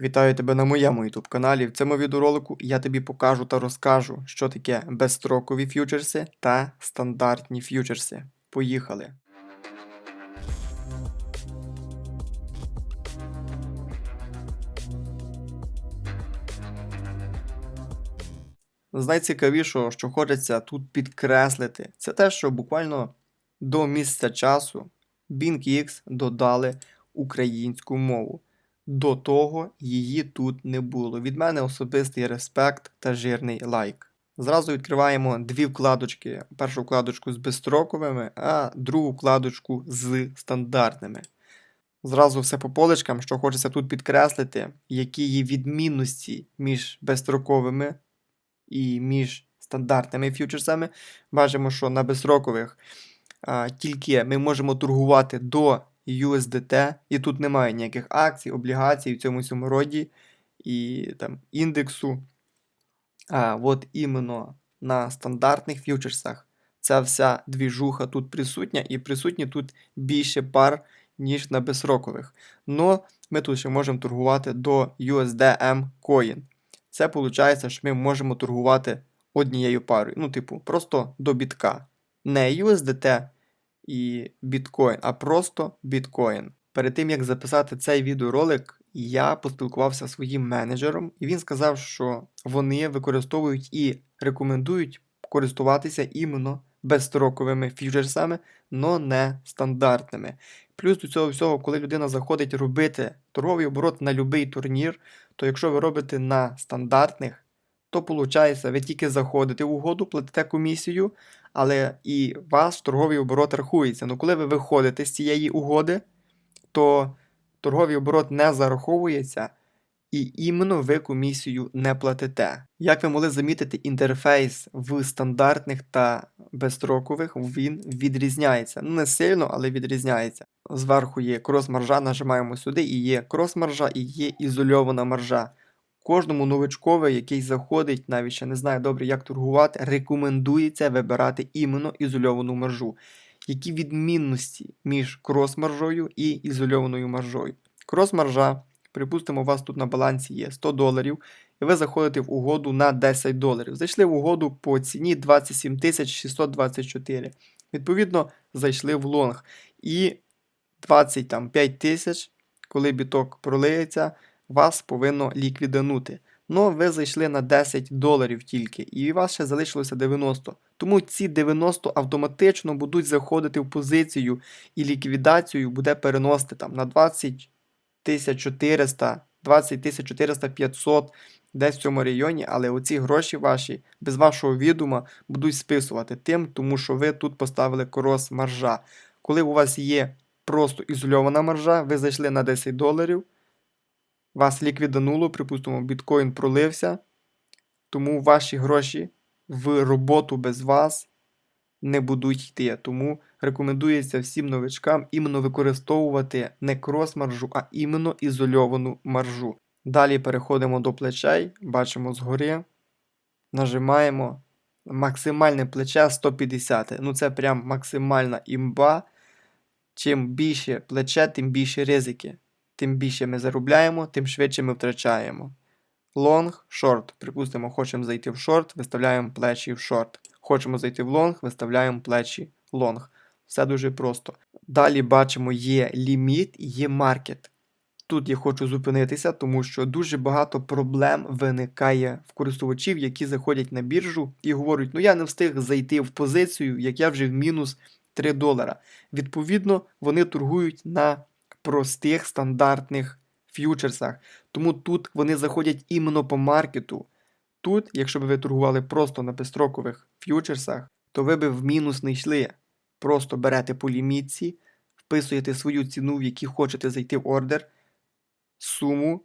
Вітаю тебе на моєму YouTube каналі. В цьому відеоролику я тобі покажу та розкажу, що таке безстрокові ф'ючерси та стандартні ф'ючерси. Поїхали! З найцікавішого, що хочеться тут підкреслити, це те, що буквально до місця часу BingX додали українську мову. До того її тут не було. Від мене особистий респект та жирний лайк. Зразу відкриваємо дві вкладочки. Першу вкладочку з безстроковими, а другу вкладочку з стандартними. Зразу все по поличкам, що хочеться тут підкреслити, які є відмінності між безстроковими і між стандартними фьючерсами. Бачимо, що на безстрокових а, тільки ми можемо торгувати до USDT, і тут немає ніяких акцій, облігацій в цьому всьому роді і там індексу. А от іменно на стандартних фьючерсах ця вся двіжуха тут присутня, і присутні тут більше пар, ніж на безсрокових. Но ми тут ще можемо торгувати до USDM Coin. Це виходить, що ми можемо торгувати однією парою. Ну, типу, просто до бітка. Не USDT і біткоін, а просто біткоін. Перед тим як записати цей відеоролик, я поспілкувався зі своїм менеджером, і він сказав, що вони використовують і рекомендують користуватися іменно безстроковими фьючерсами, но не стандартними. Плюс до цього всього, коли людина заходить робити торговий оборот на будь-який турнір, то якщо ви робите на стандартних, то виходить, ви тільки заходите в угоду, платите комісію, але і ваш торговий оборот рахується. Ну коли ви виходите з цієї угоди, то торговий оборот не зараховується, і іменно ви комісію не платите. Як ви могли замітити, інтерфейс в стандартних та безстрокових він відрізняється. Ну, не сильно, але відрізняється. Зверху є крос-маржа, нажимаємо сюди, і є крос-маржа, і є ізольована маржа. Кожному новичкові, який заходить, навіть ще не знає добре, як торгувати, рекомендується вибирати іменно ізольовану маржу. Які відмінності між крос-маржою і ізольованою маржою? Крос-маржа, припустимо, у вас тут на балансі є 100 доларів, і ви заходите в угоду на 10 доларів. Зайшли в угоду по ціні 27 624. Відповідно, зайшли в лонг. І 25 тисяч, коли біток пролиється, вас повинно ліквіданути. Ну, ви зайшли на 10 доларів тільки, і у вас ще залишилося 90. Тому ці 90 автоматично будуть заходити в позицію, і ліквідацію буде переносити там на 20 400, 20 400 500 десь в цьому районі, але оці гроші ваші без вашого відома будуть списувати тим, тому що ви тут поставили крос маржа. Коли у вас є просто ізольована маржа, ви зайшли на 10 доларів вас ліквідануло, припустимо, біткоін пролився, тому ваші гроші в роботу без вас не будуть йти. Тому рекомендується всім новичкам іменно використовувати не крос-маржу, а іменно ізольовану маржу. Далі переходимо до плечей, бачимо згори, нажимаємо. Максимальне плече 150. Ну це прям максимальна імба. Чим більше плече, тим більше ризики тим більше ми заробляємо, тим швидше ми втрачаємо. Лонг, шорт. Припустимо, хочемо зайти в шорт, виставляємо плечі в шорт. Хочемо зайти в лонг, виставляємо плечі лонг. Все дуже просто. Далі бачимо, є ліміт є маркет. Тут я хочу зупинитися, тому що дуже багато проблем виникає в користувачів, які заходять на біржу і говорять, ну я не встиг зайти в позицію, як я вже в мінус 3 долара. Відповідно, вони торгують на простих стандартних ф'ючерсах. Тому тут вони заходять іменно по маркету. Тут, якщо б ви торгували просто на безстрокових ф'ючерсах, то ви б в мінус не йшли. Просто берете по лімітці, вписуєте свою ціну, в якій хочете зайти в ордер, суму.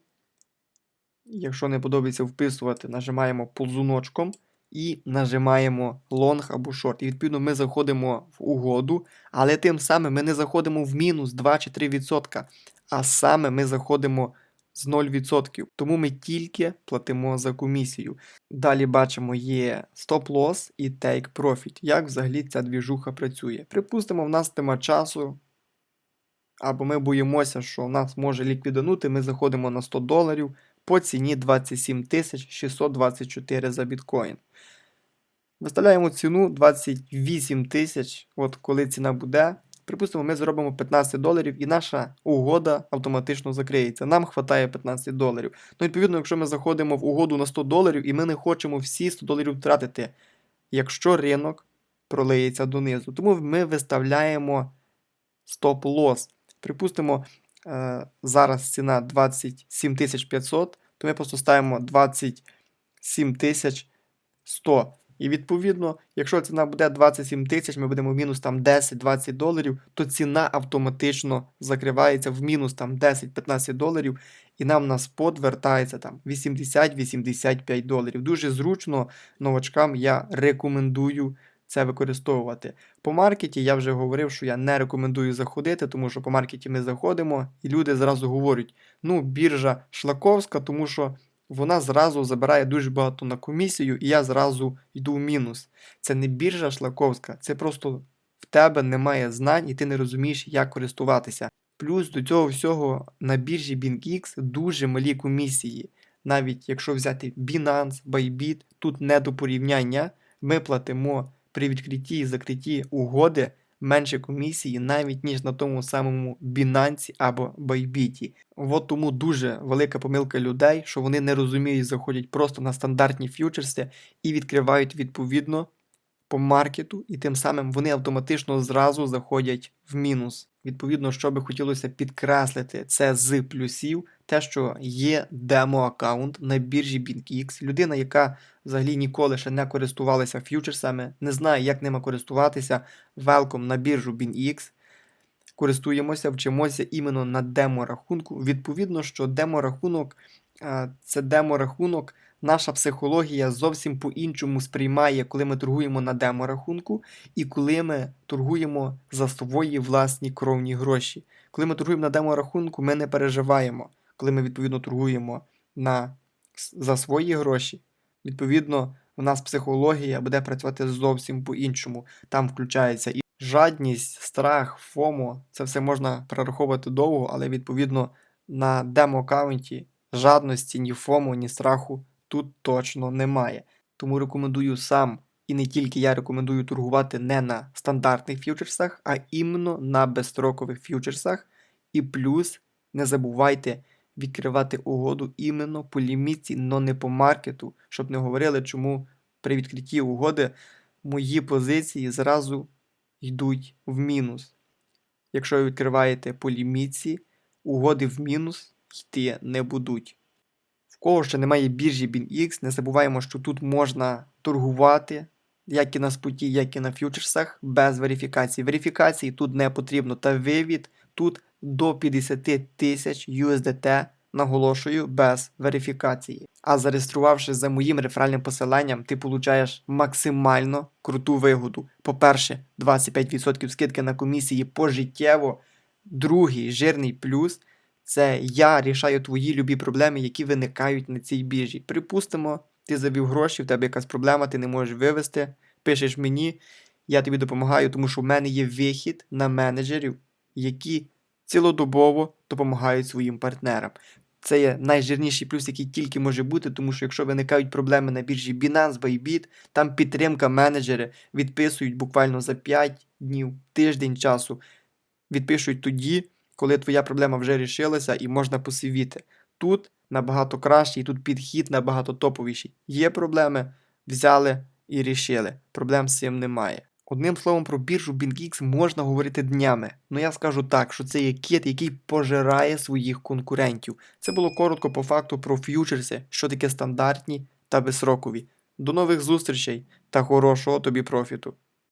Якщо не подобається вписувати, нажимаємо ползуночком і нажимаємо лонг або шорт. І відповідно ми заходимо в угоду, але тим самим ми не заходимо в мінус 2 чи 3%, а саме ми заходимо з 0%. Тому ми тільки платимо за комісію. Далі бачимо, є стоп-лосс і take profit. Як взагалі ця двіжуха працює? Припустимо, в нас тема часу. або ми боїмося, що нас може ліквіданути, ми заходимо на 100 доларів по ціні 27 624 за біткоін. Виставляємо ціну 28 тисяч, от коли ціна буде. Припустимо, ми зробимо 15 доларів і наша угода автоматично закриється. Нам вистачає 15 доларів. Ну, відповідно, якщо ми заходимо в угоду на 100 доларів і ми не хочемо всі 100 доларів втратити, якщо ринок пролиється донизу. Тому ми виставляємо стоп-лосс. Припустимо, е, зараз ціна 27 500, то ми просто ставимо 27 100. І відповідно, якщо ціна буде 27 тисяч, ми будемо в мінус там 10-20 доларів, то ціна автоматично закривається в мінус там 10-15 доларів, і нам на спот вертається там 80-85 доларів. Дуже зручно новачкам я рекомендую це використовувати. По маркеті я вже говорив, що я не рекомендую заходити, тому що по маркеті ми заходимо, і люди зразу говорять: ну, біржа шлаковська, тому що вона зразу забирає дуже багато на комісію, і я зразу йду в мінус. Це не біржа шлаковська, це просто в тебе немає знань і ти не розумієш, як користуватися. Плюс до цього всього на біржі BingX дуже малі комісії. Навіть якщо взяти Binance, Bybit, тут не до порівняння, ми платимо при відкритті і закритті угоди менше комісії, навіть ніж на тому самому Binance або Bybit. От тому дуже велика помилка людей, що вони не розуміють, заходять просто на стандартні ф'ючерси і відкривають відповідно по маркету, і тим самим вони автоматично зразу заходять в мінус. Відповідно, що би хотілося підкреслити, це з плюсів, те, що є демо-аккаунт на біржі BingX. Людина, яка взагалі ніколи ще не користувалася ф'ючерсами, не знає, як ними користуватися. Welcome на біржу BingX. Користуємося, вчимося іменно на демо-рахунку. Відповідно, що демо-рахунок це демо-рахунок. Наша психологія зовсім по-іншому сприймає, коли ми торгуємо на демо-рахунку, і коли ми торгуємо за свої власні кровні гроші. Коли ми торгуємо на демо-рахунку, ми не переживаємо. Коли ми відповідно торгуємо на, за свої гроші, відповідно, у нас психологія буде працювати зовсім по-іншому. Там включається і жадність, страх, фомо. Це все можна перераховувати довго, але відповідно на демо-аккаунті жадності, ні фому, ні страху тут точно немає. Тому рекомендую сам, і не тільки я рекомендую торгувати не на стандартних ф'ючерсах, а іменно на безстрокових ф'ючерсах. І плюс не забувайте відкривати угоду іменно по лімітці, но не по маркету, щоб не говорили, чому при відкритті угоди мої позиції зразу йдуть в мінус. Якщо ви відкриваєте по лімітці, угоди в мінус йти не будуть. В кого ще немає біржі BinX, не забуваємо, що тут можна торгувати як і на споті, як і на ф'ючерсах без верифікації. Верифікації тут не потрібно, та вивід тут до 50 тисяч USDT, наголошую, без верифікації. А зареєструвавшись за моїм реферальним посиланням, ти получаєш максимально круту вигоду. По-перше, 25% скидки на комісії пожиттєво. Другий жирний плюс це я рішаю твої любі проблеми, які виникають на цій біржі. Припустимо, ти завів гроші, в тебе якась проблема, ти не можеш вивести. Пишеш мені, я тобі допомагаю, тому що в мене є вихід на менеджерів, які цілодобово допомагають своїм партнерам. Це є найжирніший плюс, який тільки може бути, тому що якщо виникають проблеми на біржі Binance, Bybit, там підтримка менеджери відписують буквально за 5 днів, тиждень часу. Відпишуть тоді, коли твоя проблема вже рішилася і можна посивіти. Тут набагато краще, і тут підхід набагато топовіший. Є проблеми, взяли і рішили. Проблем з цим немає. Одним словом, про біржу BingX можна говорити днями. Ну я скажу так, що це є кит, який пожирає своїх конкурентів. Це було коротко по факту про ф'ючерси, що таке стандартні та безсрокові. До нових зустрічей та хорошого тобі профіту!